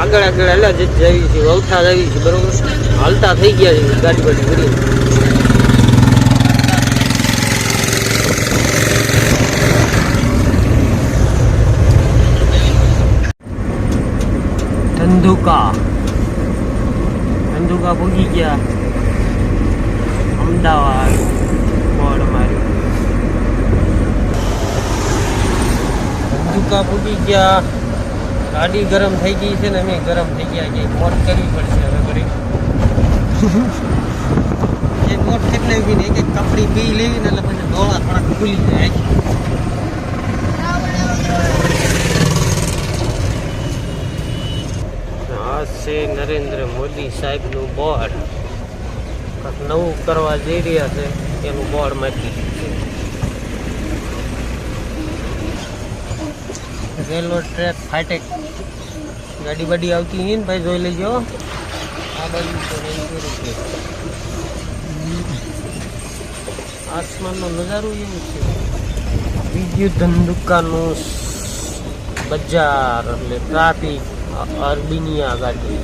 આગળ આગળ હાલ્યા જ જઈએ છીએ આવી છે, બરોબર? હાલતા થઈ ગયા છે, ગાડી બાડી કરી ધંધુકા. ધંધુકા પૂગી ગયા. અમદાવાદ બોર્ડ માર્યું ધંધુકા ભૂગી ગયા. ગાડી ગરમ થઈ ગઈ છે ને અમે ગરમ થઈ ગયા કે મોટ કરવી પડશે હવે કરી એક મોટ કેટલે બી ને એક કપડી પી લેવી ને એટલે પછી ડોળા થોડાક ખુલી જાય. આ છે નરેન્દ્ર મોદી સાહેબનું બોર્ડ. નવું કરવા જઈ રહ્યા છે, એનું બોર્ડ મારી રેલવે ટ્રેક ફાટેક ગાડી બાડી આવતી હોય ને ભાઈ જોઈ લેજો. આ બાજુ છે. આસમાનનો નજારો એવું છે. બીજું ધંધુકાનું બજાર એટલે ટ્રાફિક અરબીનિયા ગાડી.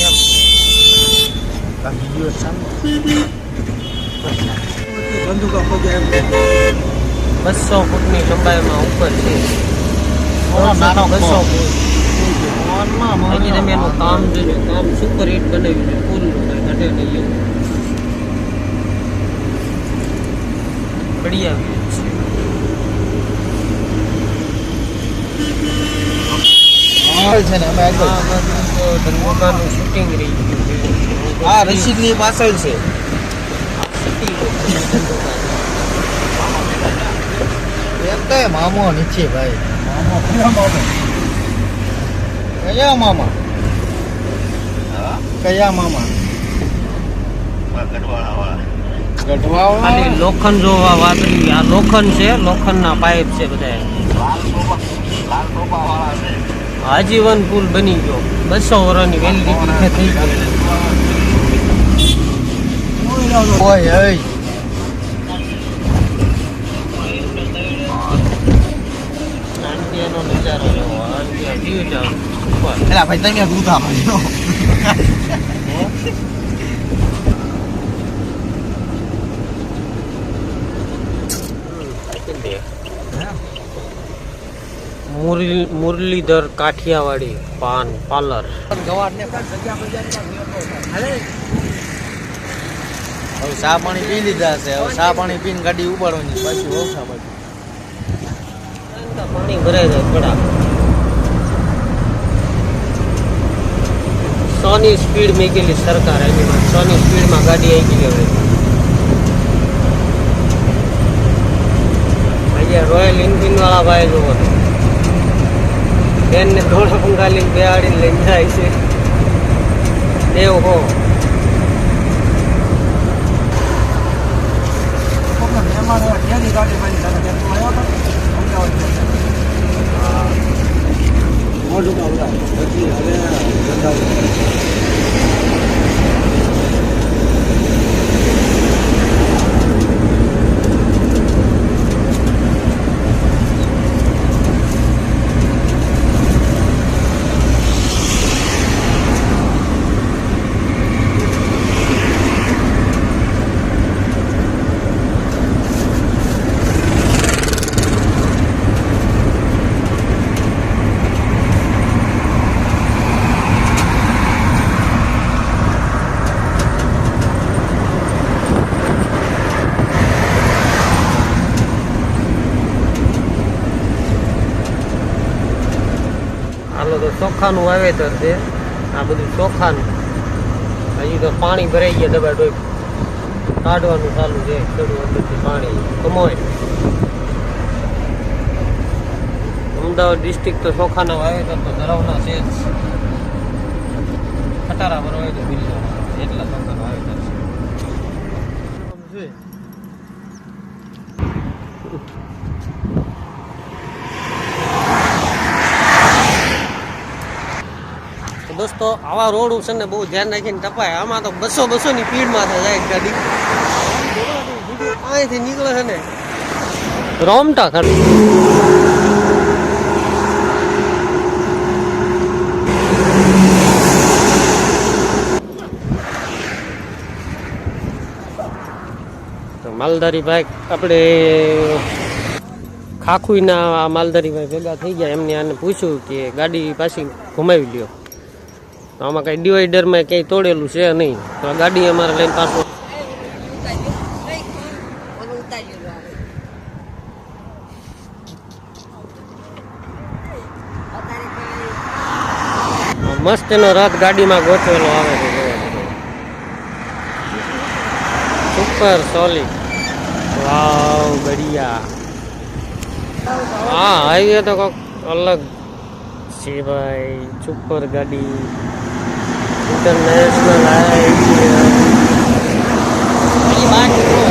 એમ. વીડિયો ચાલુ બસો ફૂટની લંબાઈમાં ઉપર છે. બસો. ફૂટ તમે એનું કામ જોજો કામ સુપર હિટ બનાવ્યું છે ફૂલ કઈ ઘટે નહીં એવું. પડી આવ્યું છે. છે ને અમે આગળ આ બાજુ તો ધર્મોકાનું શૂટિંગ રહી ગયું આ રશીદની પાછળ છે. કઈ મામો નીચે ભાઈ. મામો કયા મામો? કયા મામા? કયા મામા? ખાલી લોખંડ જોવા વાત આ લોખંડ છે લોખંડના પાઇપ છે બધા આજીવન પુલ બની ગયો. બસો વર્ષની વેલિડિટી થઈ ગઈ ઓય ઓય આંટીયાનો નજારો જોવો આંટીયા વ્યૂ જાઓ ઉપર એલા ભાઈ તમે દૂધા ભાઈ મુરલી મુરલીધર કાઠિયાવાડી પાન પાર્લર. હવે સા પાણી પી લીધા છે હવે સા પાણી પીને ગાડી ઉપાડવાની પાછી ઓછા પાણી ભરાઈ જાય પડા સોની સ્પીડ મેકેલી સરકાર એની સોની સ્પીડમાં ગાડી આવી ગઈ હવે અહીંયા રોયલ એન્ફિલ્ડ વાળા ભાઈ જોવો બેનને ધોળા પંગાલી બેહાડીને લઈને જાય છે દેવ હો 二领导块五的我自己拿的三块 હાલો તો ચોખાનું વાવેતર છે. આ બધું ચોખાનું. હજી તો પાણી ભરાઈ ગયા દબા ડોઈ કાઢવાનું ચાલુ છે. ખેડૂત અંદરથી પાણી. કમોય. અમદાવાદ ડિસ્ટ્રિક્ટ તો ચોખાના વાવેતર તો ધરાવના છે જ. ખટારા ભરવાય તો બિલ્લો એટલા ચોખાના વાવેતર છે? દોસ્તો, આવા રોડ છે ને બહુ ધ્યાન રાખીને ટપાય. આમાં તો બસો બસો ની ભીડમાં તો જાય ગાડી. અહીંથી નીકળે છે ને રોમટા ખરી માલધારી ભાઈ આપણે ખાખુઈના માલધારી ભાઈ ભેગા થઈ ગયા. એમને આને પૂછ્યું કે ગાડી પાછી ઘુમાવી લ્યો. તો આમાં કઈ ડિવાઈડરમાં ક્યાંય તોડેલું છે નહીં. તો આ ગાડી અમારે લઈને પાછું મસ્ત એનો રથ ગાડીમાં ગોઠવેલો આવે છે સુપર સોલિડ વાવ, બઢિયા. હા હાઈવે તો કોક અલગ ભાઈ સુપર ગાડી ઇન્ટરનેશનલ હાઈવે બાકી.